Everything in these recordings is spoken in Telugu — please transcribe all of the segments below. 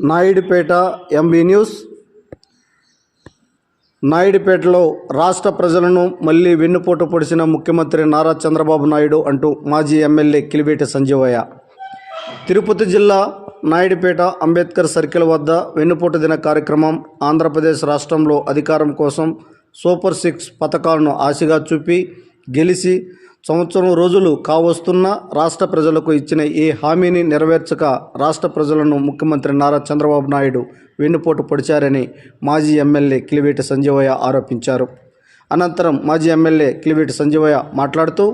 Naidupeta MB news. నాయుడుపేటలో రాష్ట్ర ప్రజలను మళ్ళీ వెన్నుపోటు పొడిచిన ముఖ్యమంత్రి నారా చంద్రబాబు నాయుడు అంటూ మాజీ ఎమ్మెల్యే కిలివేటి సంజీవయ్య. తిరుపతి జిల్లా నాయుడుపేట అంబేద్కర్ సర్కిల్ వద్ద వెన్నుపోటు దిన కార్యక్రమం ఆంధ్రప్రదేశ్ రాష్ట్రంలో అధికారం కోసం సూపర్ సిక్స్ పథకాలను ఆశగా చూపి గెలిచి సంవత్సరం రోజులు కావస్తున్న రాష్ట్ర ప్రజలకు ఇచ్చిన ఈ హామీని నెరవేర్చక రాష్ట్ర ప్రజలను ముఖ్యమంత్రి నారా చంద్రబాబు నాయుడు వెన్నుపోటు పొడిచారని మాజీ ఎమ్మెల్యే కిలివేటి సంజీవయ్య ఆరోపించారు. అనంతరం మాజీ ఎమ్మెల్యే కిలివేటి సంజీవయ్య మాట్లాడుతూ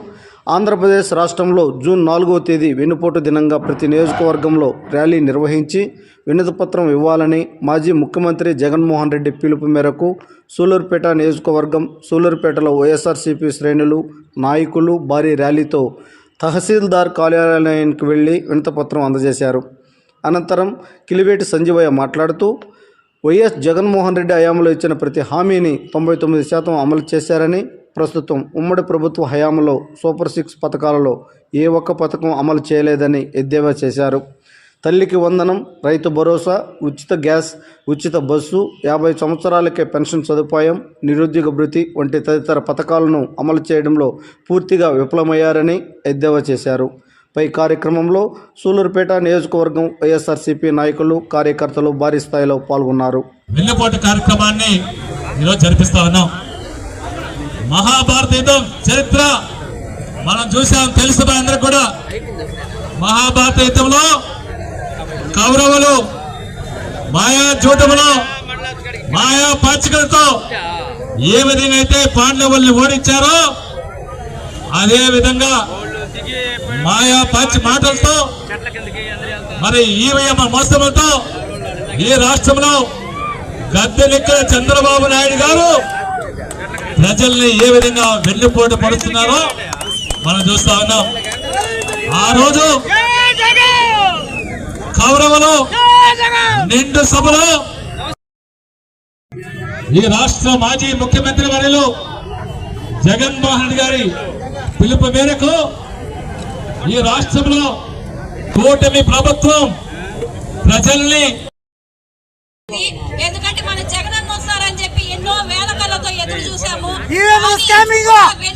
ఆంధ్రప్రదేశ్ రాష్ట్రంలో జూన్ నాలుగవ తేదీ వెన్నుపోటు దినంగా ప్రతి నియోజకవర్గంలో ర్యాలీ నిర్వహించి వినతిపత్రం ఇవ్వాలని మాజీ ముఖ్యమంత్రి జగన్మోహన్ రెడ్డి పిలుపు మేరకు సూలూరుపేట నియోజకవర్గం సూలూరుపేటలో వైఎస్ఆర్సీపీ శ్రేణులు నాయకులు భారీ ర్యాలీతో తహసీల్దార్ కార్యాలయానికి వెళ్ళి వినతిపత్రం అందజేశారు. అనంతరం కిలివేటి సంజీవయ్య మాట్లాడుతూ వైఎస్ జగన్మోహన్ రెడ్డి హయాంలో ఇచ్చిన ప్రతి హామీని తొంభై తొమ్మిది శాతం అమలు చేశారని ప్రస్తుతం ఉమ్మడి ప్రభుత్వ హయాంలో సూపర్ సిక్స్ పథకాలలో ఏ ఒక్క పథకం అమలు చేయలేదని ఎద్దేవా చేశారు. తల్లికి వందనం రైతు భరోసా ఉచిత గ్యాస్ ఉచిత బస్సు యాభై సంవత్సరాలకే పెన్షన్ సదుపాయం నిరుద్యోగ భృతి వంటి తదితర పథకాలను అమలు చేయడంలో పూర్తిగా విఫలమయ్యారని ఎద్దేవా చేశారు. పై కార్యక్రమంలో సూలూరుపేట నియోజకవర్గం వైఎస్ఆర్సీపీ నాయకులు కార్యకర్తలు భారీ స్థాయిలో పాల్గొన్నారు. వెన్నుపోటు కార్యక్రమాన్ని ఈరోజు జరిపిస్తా ఉన్నాం. మహాభారత యుద్ధం చరిత్ర మనం చూసాం తెలుసు మా అందరికి కూడా. మహాభారత యుద్ధంలో కౌరవులు మాయా జూటములో మాయా పాచికలతో ఏ విధంగా అయితే పాండవుల్ని ఓడించారో అదే విధంగా మాయా పాచి మాటలతో మరి ఈవీఎం మోసములతో ఈ రాష్ట్రంలో గద్దెనెక్కిన చంద్రబాబు నాయుడు గారు ప్రజల్ని ఏ విధంగా వెన్నుపోటు పడుతున్నారో మనం చూస్తా ఉన్నాం. ఆ రోజు కౌరవలో నిండు సభలో ఈ రాష్ట్ర మాజీ ముఖ్యమంత్రి వర్యులు జగన్మోహన్ రెడ్డి గారి పిలుపు మేరకు ఈ రాష్ట్రంలో కూటమి ప్రభుత్వం 你们是哪个？